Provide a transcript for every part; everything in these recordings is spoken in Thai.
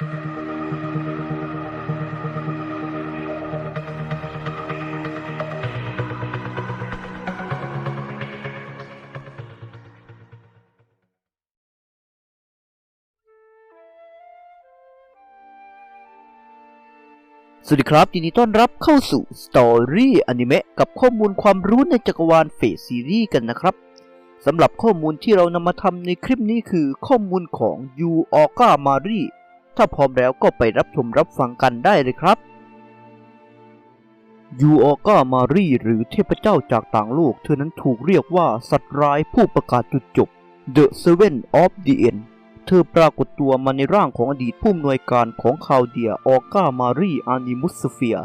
สวัสดีครับยินดีต้อนรับเข้าสู่ Story Anime กับข้อมูลความรู้ในจักรวาลเฟสซีรีส์กันนะครับสำหรับข้อมูลที่เรานำมาทำในคลิปนี้คือข้อมูลของ Yu o k a Mari ถ้าพร้อมแล้วก็ไปรับชมรับฟังกันได้เลยครับ Yu o k a Mari หรือเทพเจ้าจากต่างโลก เธอนั้นถูกเรียกว่าสัตว์ร้ายผู้ประกาศจุดจบ The Seven of the End เธอปรากฏตัวมาในร่างของอดีตผู้อำนวยการของคาวเดียออก้ามารีอานิมุสเฟีย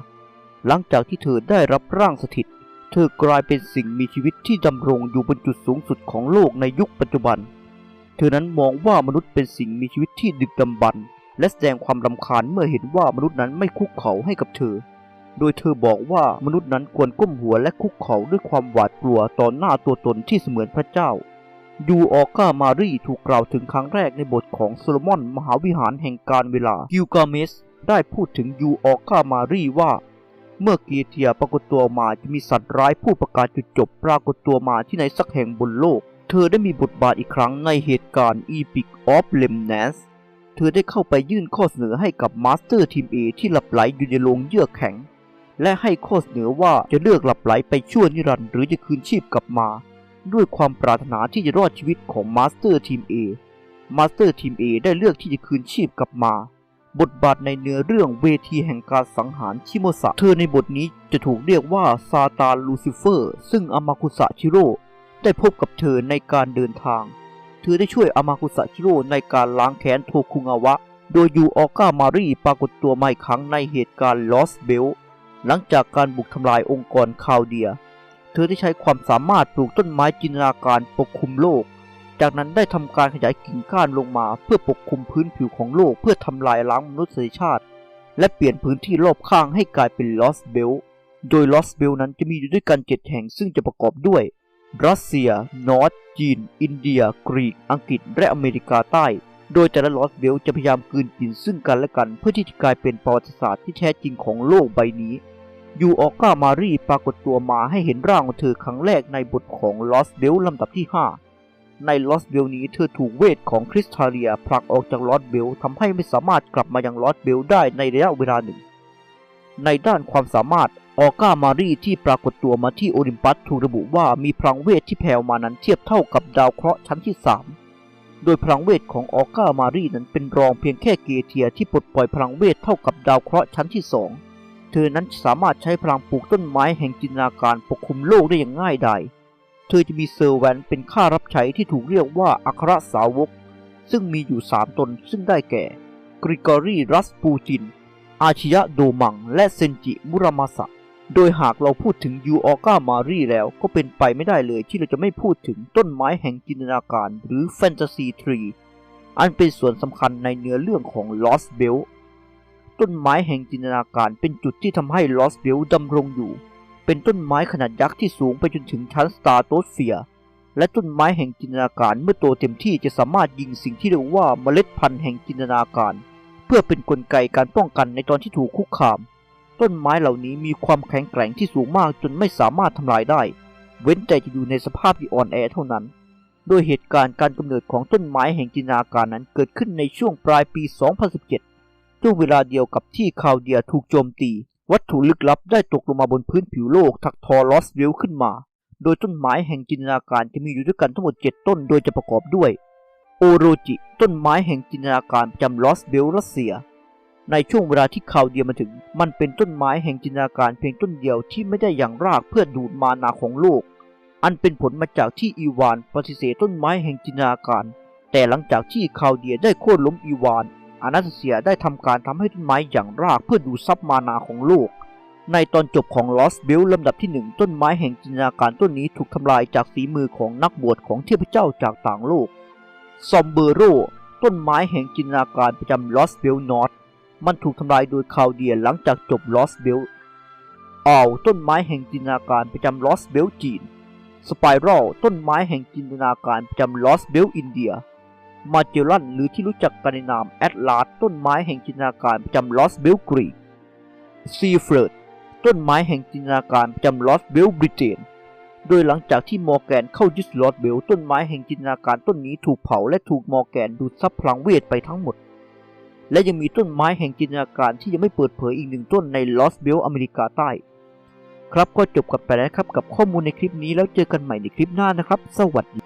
หลังจากที่เธอได้รับร่างสถิต เธอกลายเป็นสิ่งมีชีวิตที่ดำรงอยู่บนจุดสูงสุดของโลกในยุคปัจจุบัน เธอนั้นมองว่ามนุษย์เป็นสิ่งมีชีวิตที่ดึกดำบรรพ์ และแสดงความรำคาญเมื่อเห็นว่ามนุษย์นั้นไม่คุกเข่าให้กับเธอ โดยเธอบอกว่ามนุษย์นั้นควรก้มหัวและคุกเข่าด้วยความหวาดกลัวต่อหน้าตัวตนที่เสมือนพระเจ้า ยูออกามารีถูกกล่าวถึงครั้งแรกในบทของโซโลมอน มหาวิหารแห่งการเวลา กิลกาเมสได้พูดถึงยูออกามารีว่า เมื่อกีเทียปรากฏตัวมาจะมีสัตว์ร้ายผู้ประกาศจุดจบปรากฏตัวมาที่ไหนสักแห่งบนโลก เธอได้มีบทบาทอีกครั้งในเหตุการณ์ Epic of Lemnes เธอได้เข้าไปยื่นข้อเสนอให้กับมาสเตอร์ทีม A ที่หลับไหลอยู่ในโรงเยื่อแข็ง และให้ข้อเสนอว่าจะเลือกหลับไหลไปชั่วนิรันดร์หรือจะคืนชีพกลับมา ด้วยความปรารถนาที่จะรอดชีวิตของมาสเตอร์ทีม A มาสเตอร์ทีม A ได้เลือกที่จะคืนชีพกลับมา บทบาทในเนื้อเรื่องเวทีแห่งการสังหารชิโมสะเธอในบทนี้จะถูกเรียกว่าซาตานลูซิเฟอร์ ซึ่งอามาคุสะชิโร่ได้พบกับเธอในการเดินทาง เธอได้ช่วยอามาคุสะชิโร่ในการล้างแค้นโทคุงาวะ โดยยูออกามารีปรากฏตัวมาอีกครั้งในเหตุการณ์ลอสเบลหลังจากการบุกทำลายองค์กรคาวเดีย เธอได้ใช้ความสามารถปลูกต้นไม้จินตนาการปกคลุมโลก จากนั้นได้ทำการขยายกิ่งก้านลงมาเพื่อปกคลุมพื้นผิวของโลกเพื่อทำลายล้างมนุษยชาติ และเปลี่ยนพื้นที่รอบข้างให้กลายเป็นลอสเบลโดยลอสเบลนั้นจะมีอยู่ด้วยกันเจ็ดแห่งซึ่งจะประกอบด้วย รัสเซีย นอร์ทจีน อินเดีย กรีก อังกฤษ และอเมริกาใต้ โดยแต่ละลอสเบลจะพยายามกืนกินซึ่งกันและกันเพื่อที่จะกลายเป็นประวัติศาสตร์ที่แท้จริงของโลกใบนี้ ยูออกามารีปรากฏตัวมาให้เห็นร่างของเธอครั้งแรกในบทของลอสเบลลำดับที่ 5 ในลอสเบลนี้เธอถูกเวทของคริสทาเลียผลักออกจากลอสเบลทำให้ไม่สามารถกลับมายังลอสเบลได้ในระยะเวลาหนึ่ง ในด้านความสามารถออกามารีที่ปรากฏตัวมาที่โอลิมปัสถูกระบุว่ามีพลังเวทที่แผ่วมานั้นเทียบเท่ากับดาวเคราะห์ชั้นที่ 3 โดยพลังเวทของออกามารีนั้นเป็นรองเพียงแค่เกเทียที่ปลดปล่อยพลังเวทเท่ากับดาวเคราะห์ชั้นที่ 2 เธอนั้นสามารถใช้พลังปลูกต้นไม้แห่งจินตนาการปกคลุมโลกได้อย่างง่ายดาย เธอจะมีเซอร์แวนเป็นข้ารับใช้ที่ถูกเรียกว่าอัครสาวก ซึ่งมีอยู่ 3 ตนซึ่งได้แก่กริกอรีรัสปูจิน อาชิยะโดมัง และเซนจิมุรามาสะโดยหากเราพูดถึงยูออกามารีแล้วก็เป็นไปไม่ได้เลยที่เราจะไม่พูดถึงต้นไม้แห่งจินตนาการหรือแฟนตาซีทรีอันเป็นส่วนสำคัญในเนื้อเรื่องของ Lost Bell ต้นไม้แห่งจินตนาการเป็นจุดที่ทำให้ Lost Bell ดำรงอยู่ เป็นต้นไม้ขนาดยักษ์ที่สูงไปจนถึงชั้นสตาร์โตสเฟียและต้นไม้แห่งจินตนาการเมื่อโตเต็มที่จะสามารถยิงสิ่งที่เรียกว่าเมล็ดพันธุ์แห่งจินตนาการ เพื่อเป็นนกลไกการป้องกันในตอนที่ถูกคุกคาม ต้นไม้เหล่านี้มีความแข็งแกร่งที่สูงมากจนไม่สามารถทำลายได้ เว้นแต่จะอยู่ในสภาพที่อ่อนแอเท่านั้น โดยเหตุการณ์การกำเนิดของต้นไม้แห่งจินตนาการนั้นเกิดขึ้นในช่วงปลายปี 2017ช่วงเวลาเดียวกับที่คาวเดียถูกโจมตี วัตถุลึกลับได้ตกลงมาบนพื้นผิวโลกทักทอลอสเวลขึ้นมา โดยต้นไม้แห่งจินตนาการจะมีอยู่ด้วยกันทั้งหมด 7 ต้น โดยจะประกอบด้วย โอโรจิ ต้นไม้แห่งจินตนาการจำลอสเบลรัสเซีย ในช่วงเวลาที่คาวเดียมาถึง มันเป็นต้นไม้แห่งจินตนาการเพียงต้นเดียวที่ไม่ได้อย่างรากเพื่อดูดมานาของโลก อันเป็นผลมาจากที่อีวานปฏิเสธต้นไม้แห่งจินตนาการ แต่หลังจากที่คาวเดียได้โค่นล้มอีวาน อานาสเซียได้ทำการทำให้ต้นไม้อย่างรากเพื่อดูดซับมานาของโลกในตอนจบของ Lost b e l l ลำดับที่หนึ่งต้นไม้แห่งจินตนาการต้นนี้ถูกทำลายจากฝีมือของนักบวชของเทพเจ้าจากต่างโลก ซอมเบโรต้นไม้แห่งจินตนาการประจำ Lost b e l l North มันถูกทำลายโดยคาวเดียหลังจากจบ Lost b e l l อ่าวต้นไม้แห่งจินตนาการประจำ Lost b e l l จีน สไปรัลต้นไม้แห่งจินตนาการประจำ Lost b e l l อินเดีย มาเจลันหรือที่รู้จักกันในนามแอตลาสต้นไม้แห่งจินตนาการประจำลอสเบลกรีกซีเฟิร์ดต้นไม้แห่งจินตนาการประจำลอสเบลบริเตน โดยหลังจากที่มอร์แกนเข้ายึดลอสเบลต้นไม้แห่งจินตนาการต้นนี้ถูกเผาและถูกมอร์แกนดูดซับพลังเวทไปทั้งหมด และยังมีต้นไม้แห่งจินตนาการที่ยังไม่เปิดเผยอีกหนึ่งต้นในลอสเบลอเมริกาใต้ ครับก็จบกันไปแล้วครับกับข้อมูลในคลิปนี้แล้วเจอกันใหม่ในคลิปหน้านะครับ สวัสดี